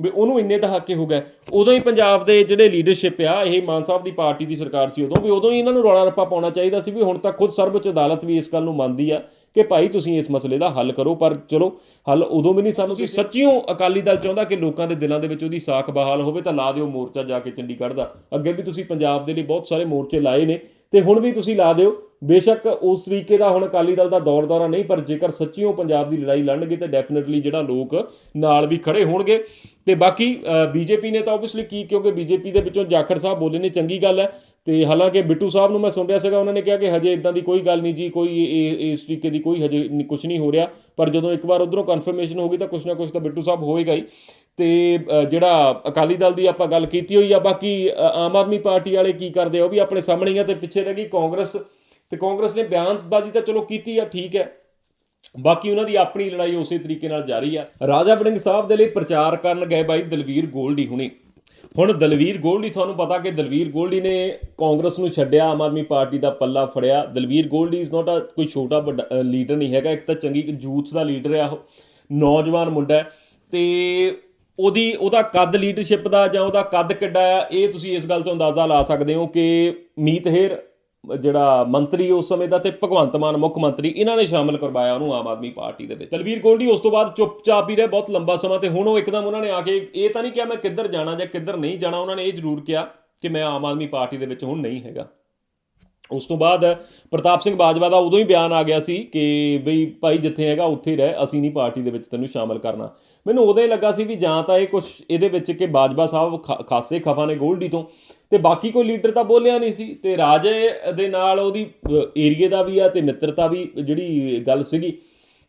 ਵੀ ਉਹਨੂੰ ਇੰਨੇ ਦਹਾਕੇ ਹੋ ਗਏ। ਉਦੋਂ ਹੀ ਪੰਜਾਬ ਦੇ ਜਿਹੜੇ ਲੀਡਰਸ਼ਿਪ ਆ ਇਹ ਮਾਨ ਸਾਹਿਬ ਦੀ ਪਾਰਟੀ ਦੀ ਸਰਕਾਰ ਸੀ ਉਦੋਂ ਵੀ ਉਦੋਂ ਹੀ ਇਹਨਾਂ ਨੂੰ ਰੌਲਾ ਰੱਪਾ ਪਾਉਣਾ ਚਾਹੀਦਾ ਸੀ ਵੀ ਹੁਣ ਤੱਕ ਖੁਦ ਸਰਵਉੱਚ ਅਦਾਲਤ ਵੀ ਇਸ ਗੱਲ ਨੂੰ ਮੰਨਦੀ ਆ ਕਿ ਭਾਈ ਤੁਸੀਂ ਇਸ ਮਸਲੇ ਦਾ ਹੱਲ ਕਰੋ ਪਰ ਚਲੋ ਹੱਲ ਉਦੋਂ ਵੀ ਨਹੀਂ ਸਾਨੂੰ ਕਿ ਸੱਚੀਓ ਅਕਾਲੀ ਦਲ ਚਾਹੁੰਦਾ ਕਿ ਲੋਕਾਂ ਦੇ ਦਿਲਾਂ ਦੇ ਵਿੱਚ ਉਹਦੀ ਸਾਖ ਬਹਾਲ ਹੋਵੇ ਤਾਂ ਲਾ ਦਿਓ ਮੋਰਚਾ ਜਾ ਕੇ ਚੰਡੀਗੜ੍ਹ ਦਾ। ਅੱਗੇ ਵੀ ਤੁਸੀਂ ਪੰਜਾਬ ਦੇ ਲਈ ਬਹੁਤ ਸਾਰੇ ਮੋਰਚੇ ਲਾਏ ਨੇ। ਤੇ ਹੁਣ ਵੀ ਤੁਸੀਂ ਲਾ ਦਿਓ। ਬੇਸ਼ੱਕ ਉਸ ਤਰੀਕੇ ਦਾ ਹੁਣ ਅਕਾਲੀ ਦਲ ਦਾ ਦੌਰ ਦੌਰਾ ਨਹੀਂ, ਪਰ ਜੇਕਰ ਸੱਚੀਓ ਪੰਜਾਬ ਦੀ ਲੜਾਈ ਲੜਨਗੇ ਤੇ ਡੈਫੀਨਿਟਲੀ ਜਿਹੜਾ ਲੋਕ ਨਾਲ ਵੀ ਖੜੇ ਹੋਣਗੇ। ਤੇ ਬਾਕੀ ਬੀਜੇਪੀ ਨੇ ਤਾਂ ਆਬਵੀਅਸਲੀ ਕੀ, ਕਿਉਂਕਿ ਬੀਜੇਪੀ ਦੇ ਵਿੱਚੋਂ ਜਾਖੜ ਸਾਹਿਬ ਬੋਲੇ ਨੇ, ਚੰਗੀ ਗੱਲ ਹੈ। ਤੇ ਹਾਲਾਂਕਿ ਬਿੱਟੂ ਸਾਹਿਬ ਨੂੰ ਮੈਂ ਸੁਣ ਰਿਹਾ ਸੀਗਾ, ਉਹਨਾਂ ਨੇ ਕਿਹਾ ਕਿ ਹਜੇ ਇਦਾਂ ਦੀ ਕੋਈ ਗੱਲ ਨਹੀਂ ਜੀ, ਕੋਈ ਇਹ- ਇਸ ਤਰੀਕੇ ਦੀ ਕੋਈ ਹਜੇ ਕੁਝ ਨਹੀਂ ਹੋ ਰਿਹਾ। ਪਰ ਜਦੋਂ ਇੱਕ ਵਾਰ ਉਧਰੋਂ ਕਨਫਰਮੇਸ਼ਨ ਹੋ ਗਈ ਤਾਂ ਕੁਝ ਨਾ ਕੁਝ ਤਾਂ ਬਿੱਟੂ ਸਾਹਿਬ ਹੋਏਗਾ ਹੀ। ਤੇ ਜਿਹੜਾ ਅਕਾਲੀ ਦਲ ਦੀ ਆਪਾਂ ਗੱਲ ਕੀਤੀ ਹੋਈ ਆ, ਬਾਕੀ ਆਮ ਆਦਮੀ ਪਾਰਟੀ ਵਾਲੇ ਕੀ ਕਰਦੇ ਆ, ਉਹ ਵੀ ਆਪਣੇ ਸਾਹਮਣੇ ਹੀ ਆ ਤੇ ਪਿੱਛੇ ਰਹਿ ਗਈ ਕਾਂਗਰਸ। ਤੇ ਕਾਂਗਰਸ ਨੇ ਬਿਆਨਬਾਜ਼ੀ ਤਾਂ ਚਲੋ ਕੀਤੀ ਆ, ਠੀਕ ਹੈ। ਬਾਕੀ ਉਹਨਾਂ ਦੀ ਆਪਣੀ ਲੜਾਈ ਉਸੇ ਤਰੀਕੇ ਨਾਲ ਜਾਰੀ ਆ। ਰਾਜਾ ਬੜਿੰਗ ਸਾਹਿਬ ਦੇ ਲਈ ਪ੍ਰਚਾਰ ਕਰਨ ਗਏ ਬਾਈ ਦਲਵੀਰ ਗੋਲਡੀ ਹੁਣੇ। ਹੁਣ ਦਲਵੀਰ ਗੋਲਡੀ, ਤੁਹਾਨੂੰ ਪਤਾ ਕਿ ਦਲਵੀਰ ਗੋਲਡੀ ਨੇ ਕਾਂਗਰਸ ਨੂੰ ਛੱਡਿਆ, ਆਮ ਆਦਮੀ ਪਾਰਟੀ ਦਾ ਪੱਲਾ ਫੜਿਆ। Dalvir Goldy is not a ਕੋਈ ਛੋਟਾ ਵੱਡਾ ਲੀਡਰ ਨਹੀਂ ਹੈਗਾ, ਇੱਕ ਤਾਂ ਚੰਗੀ ਯੂਥ ਦਾ ਲੀਡਰ ਆ ਉਹ। ਨੌਜਵਾਨ ਮੁੰਡਾ ਹੈ। ਤੇ ਉਹਦੀ, ਉਹਦਾ ਕੱਦ ਲੀਡਰਸ਼ਿਪ ਦਾ ਜਾਂ ਉਹਦਾ ਕੱਦ ਕਿੱਡਾ ਆ, ਇਹ ਤੁਸੀਂ ਇਸ ਗੱਲ ਤੋਂ ਅੰਦਾਜ਼ਾ ਲਾ ਸਕਦੇ ਹੋ ਕਿ ਮੀਤ ਹੇਰ, ਜਿਹੜਾ ਮੰਤਰੀ ਉਸ ਸਮੇਂ ਦਾ ਤੇ ਭਗਵੰਤ ਮਾਨ ਮੁੱਖ ਮੰਤਰੀ, ਇਹਨਾਂ ਨੇ ਸ਼ਾਮਲ ਕਰਵਾਇਆ ਉਹਨੂੰ ਆਮ ਆਦਮੀ ਪਾਰਟੀ ਦੇ ਵਿੱਚ। ਤਲਵੀਰ ਗੋਲਡੀ ਉਸ ਤੋਂ ਬਾਅਦ ਚੁੱਪਚਾਪ ਹੀ ਰਹੇ, ਬਹੁਤ ਲੰਬਾ ਸਮਾਂ ਤੇ ਹੁਣ ਉਹ ਇੱਕਦਮ ਉਹਨਾਂ ਨੇ ਆ ਕੇ, ਇਹ ਤਾਂ ਨਹੀਂ ਕਿਹਾ ਮੈਂ ਕਿੱਧਰ ਜਾਣਾ ਜਾਂ ਕਿੱਧਰ ਨਹੀਂ ਜਾਣਾ, ਉਹਨਾਂ ਨੇ ਇਹ ਜ਼ਰੂਰ ਕਿਹਾ ਕਿ ਮੈਂ ਆਮ ਆਦਮੀ ਪਾਰਟੀ ਦੇ ਵਿੱਚ ਹੁਣ ਨਹੀਂ ਹੈਗਾ। ਉਸ ਤੋਂ ਬਾਅਦ ਪ੍ਰਤਾਪ ਸਿੰਘ ਬਾਜਵਾ ਦਾ ਉਦੋਂ ਹੀ ਬਿਆਨ ਆ ਗਿਆ ਸੀ ਕਿ ਬਈ ਭਾਈ ਜਿੱਥੇ ਹੈਗਾ ਉੱਥੇ ਰਹਿ, ਅਸੀਂ ਨਹੀਂ ਪਾਰਟੀ ਦੇ ਵਿੱਚ ਤੈਨੂੰ ਸ਼ਾਮਲ ਕਰਨਾ। ਮੈਨੂੰ ਉਦੋਂ ਹੀ ਲੱਗਾ ਸੀ ਵੀ ਜਾਂ ਤਾਂ ਇਹ ਕੁਝ ਇਹਦੇ ਵਿੱਚ ਕਿ ਬਾਜਵਾ ਸਾਹਿਬ ਖਾ- ਖਾਸੇ ਖਫਾ ਨੇ ਗੋਲਡੀ ਤੋਂ, ਤੇ ਬਾਕੀ ਕੋਈ ਲੀਡਰ ਤਾਂ ਬੋਲਿਆ ਨਹੀਂ ਸੀ, ਤੇ ਰਾਜੇ ਦੇ ਨਾਲ ਉਹਦੀ ਏਰੀਏ ਦਾ ਵੀ ਆ ਤੇ ਮਿੱਤਰਤਾ ਵੀ ਜਿਹੜੀ ਗੱਲ ਸੀਗੀ।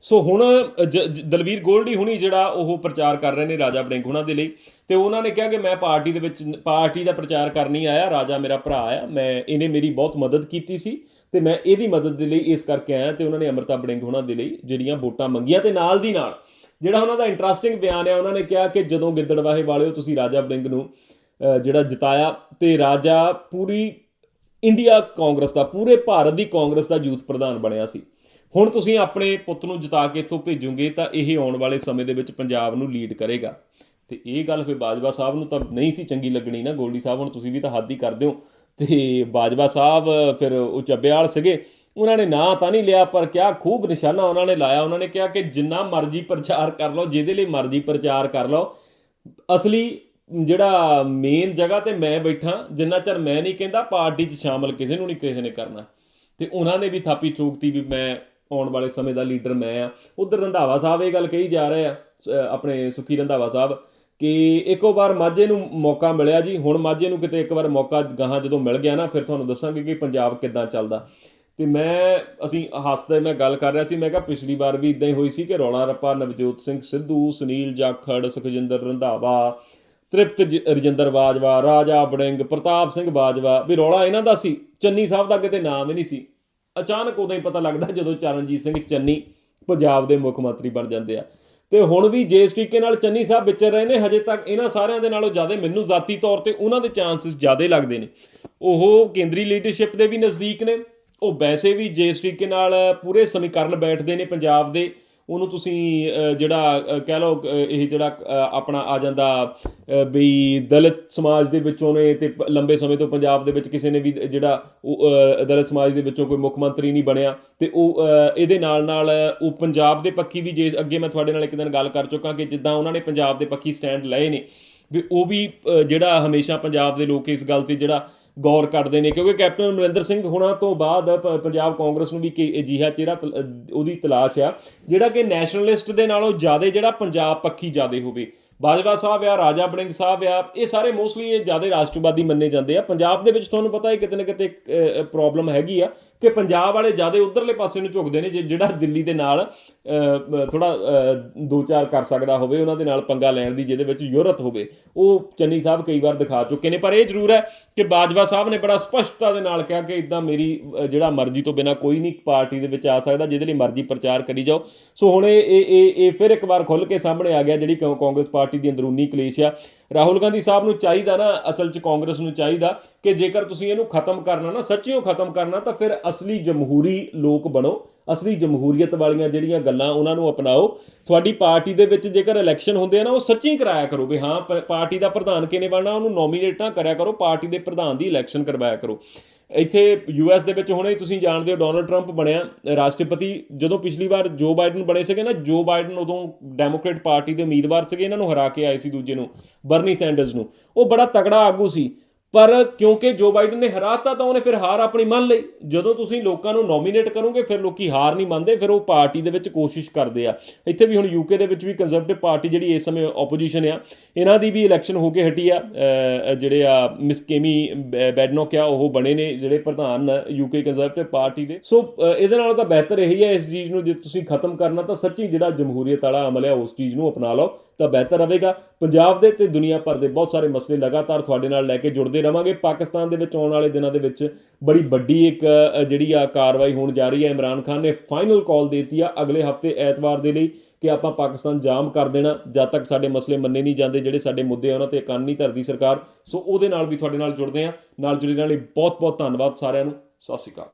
ਸੋ ਹੁਣ ਜ- ਦਲਵੀਰ ਗੋਲਡੀ ਹੁਣੀ ਜਿਹੜਾ ਉਹ ਪ੍ਰਚਾਰ ਕਰ ਰਹੇ ਨੇ ਰਾਜਾ ਬੜਿੰਗ ਹੁਣਾਂ ਦੇ ਲਈ, ਤੇ ਉਹਨਾਂ ਨੇ ਕਿਹਾ ਕਿ ਮੈਂ ਪਾਰਟੀ ਦੇ ਵਿੱਚ, ਪਾਰਟੀ ਦਾ ਪ੍ਰਚਾਰ ਕਰਨ ਨਹੀਂ ਆਇਆ, ਰਾਜਾ ਮੇਰਾ ਭਰਾ ਆ, ਮੈਂ, ਇਹਨੇ ਮੇਰੀ ਬਹੁਤ ਮਦਦ ਕੀਤੀ ਸੀ, ਤੇ ਮੈਂ ਇਹਦੀ ਮਦਦ ਦੇ ਲਈ ਇਸ ਕਰਕੇ ਆਇਆ, ਤੇ ਉਹਨਾਂ ਨੇ ਅਮਰਤਾ ਬੜਿੰਗ ਹੁਣਾਂ ਦੇ ਲਈ ਜਿਹੜੀਆਂ ਵੋਟਾਂ ਮੰਗੀਆਂ ਤੇ ਨਾਲ ਦੀ ਨਾਲ ਜਿਹੜਾ ਉਹਨਾਂ ਦਾ ਇੰਟਰਸਟਿੰਗ ਬਿਆਨ ਹੈ ਉਹਨਾਂ ਨੇ ਕਿਹਾ ਕਿ ਜਦੋਂ ਗਿੱਦੜਵਾਹੇ ਵਾਲਿਓ ਤੁਸੀਂ ਰਾਜਾ ਬੜਿੰਗ ਨੂੰ ਜਿਹੜਾ ਜਿਤਾਇਆ ਤੇ ਰਾਜਾ ਪੂਰੀ ਇੰਡੀਆ ਕਾਂਗਰਸ ਦਾ, ਪੂਰੇ ਭਾਰਤ ਦੀ ਕਾਂਗਰਸ ਦਾ ਯੂਥ ਪ੍ਰਧਾਨ ਬਣਿਆ ਸੀ। ਹੁਣ ਤੁਸੀਂ ਆਪਣੇ ਪੁੱਤ ਨੂੰ ਜਿਤਾ ਕੇ ਇੱਥੋਂ ਭੇਜੋਗੇ ਤਾਂ ਇਹ ਆਉਣ ਵਾਲੇ ਸਮੇਂ ਦੇ ਵਿੱਚ ਪੰਜਾਬ ਨੂੰ ਲੀਡ ਕਰੇਗਾ। ਤੇ ਇਹ ਗੱਲ ਫਿਰ ਬਾਜਵਾ ਸਾਹਿਬ ਨੂੰ ਤਾਂ ਨਹੀਂ ਸੀ ਚੰਗੀ ਲੱਗਣੀ ਨਾ, ਗੋਲਡੀ ਸਾਹਿਬ, ਹੁਣ ਤੁਸੀਂ ਵੀ ਤਾਂ ਹੱਦ ਹੀ ਕਰਦੇ ਹੋ। ਤੇ ਬਾਜਵਾ ਸਾਹਿਬ, ਫਿਰ ਉਹ ਚੱਬੇਵਾਲ ਸੀਗੇ। ਉਹਨਾਂ ਨੇ ਨਾਂ ਤਾਂ ਨਹੀਂ ਲਿਆ ਪਰ ਕਿਹਾ ਖੂਬ ਨਿਸ਼ਾਨਾ ਉਹਨਾਂ ਨੇ ਲਾਇਆ। ਉਹਨਾਂ ਨੇ ਕਿਹਾ ਕਿ ਜਿੰਨਾ ਮਰਜ਼ੀ ਪ੍ਰਚਾਰ ਕਰ ਲਓ ਜਿਹਦੇ ਲਈ ਮਰਜ਼ੀ ਪ੍ਰਚਾਰ ਕਰ ਲਓ। ਅਸਲੀ ਜਿਹੜਾ ਮੇਨ ਜਗ੍ਹਾ ਤੇ ਮੈਂ ਬੈਠਾ ਜਿੰਨਾ ਚਿਰ ਮੈਂ ਨਹੀਂ ਕਹਿੰਦਾ ਪਾਰਟੀ 'ਚ ਸ਼ਾਮਲ ਕਿਸੇ ਨੂੰ ਨਹੀਂ ਕਿਸੇ ਨੇ ਕਰਨਾ। ਤੇ ਉਹਨਾਂ ਨੇ ਵੀ ਥਾਪੀ ਠੋਕਤੀ ਵੀ ਮੈਂ ਆਉਣ ਵਾਲੇ ਸਮੇਂ ਦਾ ਲੀਡਰ ਮੈਂ ਆ। ਉਧਰ ਰੰਧਾਵਾ ਸਾਹਿਬ ਇਹ ਗੱਲ ਕਹੀ ਜਾ ਰਹੇ ਆ ਅ, ਆਪਣੇ ਸੁਖੀ ਰੰਧਾਵਾ ਸਾਹਿਬ ਕਿ ਇੱਕੋ ਵਾਰ ਮਾਝੇ ਨੂੰ ਮੌਕਾ ਮਿਲਿਆ ਜੀ। ਹੁਣ ਮਾਝੇ ਨੂੰ ਕਿਤੇ ਇੱਕ ਵਾਰ ਮੌਕਾ ਗਾਹਾਂ ਜਦੋਂ ਮਿਲ ਗਿਆ ਨਾ ਫਿਰ ਤੁਹਾਨੂੰ ਦੱਸਾਂਗੇ ਕਿ ਪੰਜਾਬ ਕਿੱਦਾਂ ਚੱਲਦਾ। ਤੇ ਮੈਂ, ਅਸੀਂ ਹੱਸਦੇ, ਮੈਂ ਗੱਲ ਕਰ ਰਿਹਾ ਸੀ, ਮੈਂ ਕਿਹਾ ਪਿਛਲੀ ਵਾਰ ਵੀ ਇਦਾਂ ਹੀ ਹੋਈ ਸੀ ਕਿ ਰੌਲਾ ਰੱਪਾ ਨਵਜੋਤ ਸਿੰਘ ਸਿੱਧੂ, ਸੁਨੀਲ ਜਾਖੜ, ਸੁਖਜਿੰਦਰ ਰੰਧਾਵਾ, ਤ੍ਰਿਪਤ ਜ- ਰਜਿੰਦਰ ਬਾਜਵਾ, ਰਾਜਾ ਬੜਿੰਗ ਪ੍ਰਤਾਪ ਸਿੰਘ ਬਾਜਵਾ, ਵੀ ਰੌਲਾ ਇਹਨਾਂ ਦਾ ਸੀ, ਚੰਨੀ ਸਾਹਿਬ ਦਾ ਕਿਤੇ ਨਾਮ ਹੀ ਨਹੀਂ ਸੀ। ਅਚਾਨਕ ਉਦੋਂ ਹੀ ਪਤਾ ਲੱਗਦਾ ਜਦੋਂ ਚਰਨਜੀਤ ਸਿੰਘ ਚੰਨੀ ਪੰਜਾਬ ਦੇ ਮੁੱਖ ਮੰਤਰੀ ਬਣ ਜਾਂਦੇ ਆ। ਤੇ ਹੁਣ ਵੀ ਜੇ ਇਸ ਤਰੀਕੇ ਨਾਲ ਚੰਨੀ ਸਾਹਿਬ ਵਿਚਰ ਰਹੇ ਨੇ, ਹਜੇ ਤੱਕ ਇਹਨਾਂ ਸਾਰਿਆਂ ਦੇ ਨਾਲੋਂ ਜ਼ਿਆਦਾ ਮੈਨੂੰ ਜ਼ਾਤੀ ਤੌਰ ਤੇ ਉਹਨਾਂ ਦੇ ਚਾਂਸਸ ਜ਼ਿਆਦਾ ਲੱਗਦੇ ਨੇ। ਉਹ ਕੇਂਦਰੀ ਲੀਡਰਸ਼ਿਪ ਦੇ ਵੀ ਨਜ਼ਦੀਕ ਨੇ। ਉਹ ਵੈਸੇ ਵੀ ਜਿਸ ਤਰੀਕੇ ਨਾਲ ਪੂਰੇ ਸਮੀਕਰਨ ਬੈਠਦੇ ਨੇ ਪੰਜਾਬ ਦੇ ਉਹਨੂੰ ਤੁਸੀਂ ਜਿਹੜਾ ਕਹਿ ਲਓ ਇਹ ਜਿਹੜਾ ਆਪਣਾ ਆ ਜਾਂਦਾ ਵੀ ਦਲਿਤ ਸਮਾਜ ਦੇ ਵਿੱਚੋਂ ਨੇ ਤੇ ਲੰਬੇ ਸਮੇਂ ਤੋਂ ਪੰਜਾਬ ਦੇ ਵਿੱਚ ਕਿਸੇ ਨੇ ਵੀ ਜਿਹੜਾ ਉਹ, ਦਲਿਤ ਸਮਾਜ ਦੇ ਵਿੱਚੋਂ ਕੋਈ ਮੁੱਖ ਮੰਤਰੀ ਨਹੀਂ ਬਣਿਆ ਤੇ ਉਹ ਇਹਦੇ ਨਾਲ ਨਾਲ ਉਹ ਪੰਜਾਬ ਦੇ ਪੱਖੀ ਵੀ ਜੇ ਅੱਗੇ ਮੈਂ ਤੁਹਾਡੇ ਨਾਲ ਇੱਕ ਦਿਨ ਗੱਲ ਕਰ ਚੁੱਕਾ ਕਿ ਜਿੱਦਾਂ ਉਹਨਾਂ ਨੇ ਪੰਜਾਬ ਦੇ ਪੱਖੀ ਸਟੈਂਡ ਲਏ ਨੇ ਵੀ ਉਹ ਵੀ ਜਿਹੜਾ ਹਮੇਸ਼ਾ ਪੰਜਾਬ ਦੇ ਲੋਕ ਇਸ ਗੱਲ ਤੇ ਜਿਹੜਾ ਗੌਰ ਕਰਦੇ ਨੇ, ਕਿਉਂਕਿ ਕੈਪਟਨ ਅਮਰਿੰਦਰ ਸਿੰਘ ਹੁਣਾਂ ਤੋਂ ਬਾਅਦ ਪ- ਪੰਜਾਬ ਕਾਂਗਰਸ ਨੂੰ ਵੀ ਕਿ ਅਜਿਹਾ ਚਿਹਰਾ ਤਲ- ਉਹਦੀ ਤਲਾਸ਼ ਆ, ਜਿਹੜਾ ਕਿ ਨੈਸ਼ਨਲਿਸਟ ਦੇ ਨਾਲੋਂ ਜ਼ਿਆਦਾ ਜਿਹੜਾ ਪੰਜਾਬ ਪੱਖੀ ਜ਼ਿਆਦਾ ਹੋਵੇ। ਬਾਜਵਾ ਸਾਹਿਬ ਆ, ਰਾਜਾ ਬੜਿੰਗ ਸਾਹਿਬ ਆ, ਇਹ ਸਾਰੇ ਮੋਸਟਲੀ ਇਹ ਜ਼ਿਆਦਾ ਰਾਸ਼ਟਰਵਾਦੀ ਮੰਨੇ ਜਾਂਦੇ ਆ। ਪੰਜਾਬ ਦੇ ਵਿੱਚ ਤੁਹਾਨੂੰ ਪਤਾ ਹੈ ਕਿਤੇ ਨਾ ਕਿਤੇ ਪ੍ਰੋਬਲਮ ਹੈਗੀ ਆ ਕਿ ਪੰਜਾਬ ਵਾਲੇ ਜ਼ਿਆਦਾ ਉਧਰਲੇ ਪਾਸੇ ਨੂੰ ਝੁਕਦੇ ਨੇ, ਜੇ- ਜਿਹੜਾ ਦਿੱਲੀ ਦੇ ਨਾਲ ਥੋੜਾ ਦੋ ਚਾਰ ਕਰ ਸਕਦਾ ਹੋਵੇ, ਉਹਨਾਂ ਦੇ ਨਾਲ ਪੰਗਾ ਲੈਣ ਦੀ, ਜਿਹਦੇ ਵਿੱਚ ਯੂਰਤ ਹੋਵੇ, ਉਹ ਚੰਨੀ ਸਾਹਿਬ ਕਈ ਵਾਰ ਦਿਖਾ ਚੁੱਕੇ ਨੇ। ਪਰ ਇਹ ਜ਼ਰੂਰ ਹੈ ਕਿ ਬਾਜਵਾ ਸਾਹਿਬ ਨੇ ਬੜਾ ਸਪਸ਼ਟਤਾ ਦੇ ਨਾਲ ਕਿਹਾ ਕਿ ਇਦਾਂ ਮੇਰੀ ਜਿਹੜਾ ਮਰਜ਼ੀ ਤੋਂ ਬਿਨਾ ਕੋਈ ਨਹੀਂ ਪਾਰਟੀ ਦੇ ਵਿੱਚ ਆ ਸਕਦਾ, ਜਿਹਦੇ ਲਈ ਮਰਜ਼ੀ ਪ੍ਰਚਾਰ ਕਰੀ ਜਾਓ। ਸੋ ਹੁਣ ਇਹ ਇਹ, ਇਹ- ਫਿਰ ਇੱਕ ਵਾਰ ਖੁੱਲ ਕੇ ਸਾਹਮਣੇ ਆ ਗਿਆ, ਜਿਹੜੀ ਕੌ- ਕਾਂਗਰਸ ਪਾਰਟੀ ਦੀ ਅੰਦਰੂਨੀ ਕਲੇਸ਼ ਆ। ਰਾਹੁਲ ਗਾਂਧੀ ਸਾਹਿਬ ਨੂੰ ਚਾਹੀਦਾ ਨਾ, ਅਸਲ 'ਚ ਕਾਂਗਰਸ ਨੂੰ ਚਾਹੀਦਾ ਕਿ ਜੇਕਰ ਤੁਸੀਂ ਇਹਨੂੰ ਖਤਮ ਕਰਨਾ ਨਾ, ਸੱਚੀਓ ਖਤਮ ਕਰਨਾ, ਤਾਂ ਫਿਰ ਅਸਲੀ ਜਮਹੂਰੀ ਲੋਕ ਬਣੋ। ਅਸਲੀ ਜਮਹੂਰੀਅਤ ਵਾਲੀਆਂ ਜਿਹੜੀਆਂ ਗੱਲਾਂ ਉਹਨਾਂ ਨੂੰ ਅਪਣਾਓ। ਤੁਹਾਡੀ ਪਾਰਟੀ ਦੇ ਵਿੱਚ ਜੇਕਰ ਇਲੈਕਸ਼ਨ ਹੁੰਦੇ ਆ ਨਾ, ਉਹ ਸੱਚੀ ਕਰਾਇਆ ਕਰੋ ਵੀ ਹਾਂ ਪਾਰਟੀ ਦਾ ਪ੍ਰਧਾਨ ਕਿਨੇ ਬਣਨਾ, ਉਹਨੂੰ ਨੋਮੀਨੇਟ ਨਾ ਕਰਿਆ ਕਰੋ, ਪਾਰਟੀ ਦੇ ਪ੍ਰਧਾਨ ਦੀ ਇਲੈਕਸ਼ਨ ਕਰਵਾਇਆ ਕਰੋ। ਇੱਥੇ ਯੂਐਸ ਦੇ ਵਿੱਚ ਹੁਣੇ ਤੁਸੀਂ ਜਾਣਦੇ ਹੋ ਡੋਨਲਡ ਟਰੰਪ ਬਣਿਆ ਰਾਸ਼ਟਰਪਤੀ। ਜਦੋਂ ਪਿਛਲੀ ਵਾਰ ਜੋ ਬਾਈਡਨ ਬਣੇ ਸੀਗੇ ਨਾ ਜੋ ਬਾਈਡਨ ਉਦੋਂ ਡੈਮੋਕ੍ਰੇਟ ਪਾਰਟੀ ਦੇ ਉਮੀਦਵਾਰ ਸੀਗੇ, ਇਹਨਾਂ ਨੂੰ ਹਰਾ ਕੇ ਆਏ ਸੀ ਦੂਜੇ ਨੂੰ ਬਰਨੀ ਸੈਂਡਰਸ ਨੂੰ। ਉਹ ਬੜਾ ਤਕੜਾ ਆਗੂ ਸੀ। ਪਰ ਕਿਉਂਕਿ ਜੋ ਬਾਈਡਨ ਨੇ ਹਰਾਤਾ ਤਾਂ ਉਹਨੇ ਫਿਰ ਹਾਰ ਆਪਣੀ ਮੰਨ ਲਈ। ਜਦੋਂ ਤੁਸੀਂ ਲੋਕਾਂ ਨੂੰ ਨੋਮੀਨੇਟ ਕਰੋਗੇ, ਫਿਰ ਲੋਕੀ ਹਾਰ ਨਹੀਂ ਮੰਨਦੇ, ਫਿਰ ਉਹ ਪਾਰਟੀ ਦੇ ਵਿੱਚ ਕੋਸ਼ਿਸ਼ ਕਰਦੇ ਆ। ਇੱਥੇ ਵੀ ਹੁਣ ਯੂਕੇ ਦੇ ਵਿੱਚ ਵੀ ਕੰਜ਼ਰਵੇਟਿਵ ਪਾਰਟੀ ਜਿਹੜੀ ਇਸ ਸਮੇਂ ਆਪੋਜੀਸ਼ਨ ਆ, ਇਹਨਾਂ ਦੀ ਵੀ ਇਲੈਕਸ਼ਨ ਹੋ ਕੇ ਹਟੀ ਆ। ਜਿਹੜੇ ਆ ਮਿਸ ਕੇਮੀ ਬੈ- ਬੈਡਨੋਕ ਆ, ਉਹ ਬਣੇ ਨੇ ਜਿਹੜੇ ਪ੍ਰਧਾਨ ਯੂਕੇ ਕੰਜ਼ਰਵੇਟਿਵ ਪਾਰਟੀ ਦੇ। ਸੋ ਇਹਦੇ ਨਾਲ ਤਾਂ ਬਿਹਤਰ ਇਹੀ ਹੈ ਇਸ ਚੀਜ਼ ਨੂੰ, ਜੇ ਤੁਸੀਂ ਖਤਮ ਕਰਨਾ ਤਾਂ ਸੱਚੀ ਜਿਹੜਾ ਜਮਹੂਰੀਅਤ ਵਾਲਾ ਅਮਲ ਹੈ ਉਸ ਚੀਜ਼ ਨੂੰ ਅਪਣਾ ਲਓ। ਤਾਂ ਬਿਹਤਰ ਰਹੇਗਾ। ਪੰਜਾਬ ਦੇ ਤੇ ਦੁਨੀਆ ਭਰ ਦੇ ਬਹੁਤ ਸਾਰੇ ਮਸਲੇ ਲਗਾਤਾਰ ਤੁਹਾਡੇ ਨਾਲ ਲੈ ਕੇ ਜੁੜਦੇ ਰਵਾਂਗੇ। ਪਾਕਿਸਤਾਨ ਦੇ ਵਿੱਚ ਆਉਣ ਵਾਲੇ ਦਿਨਾਂ ਦੇ ਵਿੱਚ ਬੜੀ ਵੱਡੀ ਇੱਕ ਜਿਹੜੀ ਆ ਕਾਰਵਾਈ ਹੋਣ ਜਾ ਰਹੀ ਹੈ। ਇਮਰਾਨ ਖਾਨ ਨੇ ਫਾਈਨਲ ਕਾਲ ਦਿੱਤੀ ਆ ਅਗਲੇ ਹਫ਼ਤੇ ਐਤਵਾਰ ਦੇ ਲਈ ਕਿ ਆਪਾਂ ਪਾਕਿਸਤਾਨ ਜਾਮ ਕਰ ਦੇਣਾ। ਜਦ ਤੱਕ ਸਾਡੇ ਮਸਲੇ ਮੰਨੇ ਨਹੀਂ ਜਾਂਦੇ ਜਿਹੜੇ ਸਾਡੇ ਮੁੱਦੇ ਆ ਉਹਨਾਂ ਤੇ ਕੰਨ ਨਹੀਂ ਧਰਦੀ ਸਰਕਾਰ। ਸੋ ਉਹਦੇ ਨਾਲ ਵੀ ਤੁਹਾਡੇ ਨਾਲ ਜੁੜਦੇ ਆ ਨਾਲ ਜੁੜੇ ਰਹਿਣ ਲਈ ਬਹੁਤ ਬਹੁਤ ਧੰਨਵਾਦ ਸਾਰਿਆਂ ਨੂੰ। ਸਤਿ ਸ਼੍ਰੀ ਅਕਾਲ।